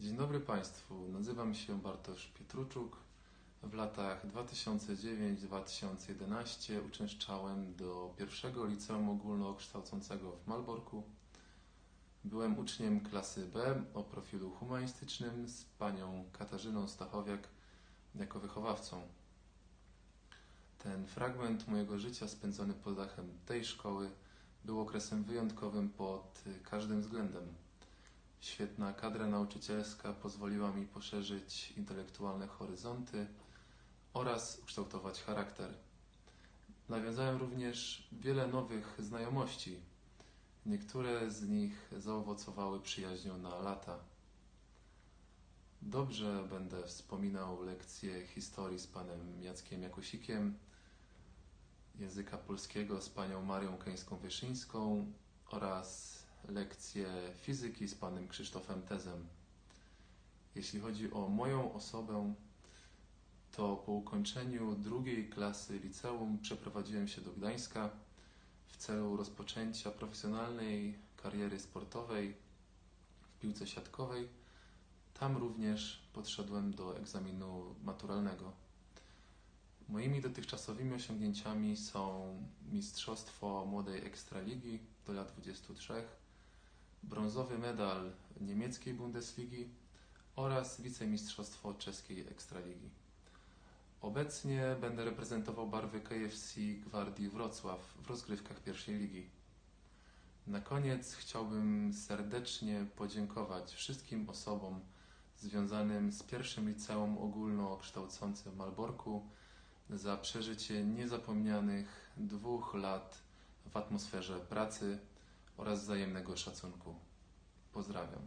Dzień dobry Państwu, nazywam się Bartosz Pietruczuk. W latach 2009-2011 uczęszczałem do pierwszego liceum ogólnokształcącego w Malborku. Byłem uczniem klasy B o profilu humanistycznym z panią Katarzyną Stachowiak jako wychowawcą. Ten fragment mojego życia spędzony pod dachem tej szkoły był okresem wyjątkowym pod każdym względem. Świetna kadra nauczycielska pozwoliła mi poszerzyć intelektualne horyzonty oraz ukształtować charakter. Nawiązałem również wiele nowych znajomości. Niektóre z nich zaowocowały przyjaźnią na lata. Dobrze będę wspominał lekcje historii z panem Jackiem Jakusikiem, języka polskiego z panią Marią Keńską-Wyszyńską oraz lekcje fizyki z panem Krzysztofem Tezem. Jeśli chodzi o moją osobę, to po ukończeniu drugiej klasy liceum przeprowadziłem się do Gdańska w celu rozpoczęcia profesjonalnej kariery sportowej w piłce siatkowej. Tam również podszedłem do egzaminu maturalnego. Moimi dotychczasowymi osiągnięciami są Mistrzostwo Młodej Ekstraligi do lat 23, brązowy medal niemieckiej Bundesligi oraz wicemistrzostwo czeskiej Ekstraligi. Obecnie będę reprezentował barwy KFC Gwardii Wrocław w rozgrywkach pierwszej ligi. Na koniec chciałbym serdecznie podziękować wszystkim osobom związanym z pierwszym liceum ogólnokształcącym w Malborku za przeżycie niezapomnianych dwóch lat w atmosferze pracy oraz wzajemnego szacunku. Pozdrawiam.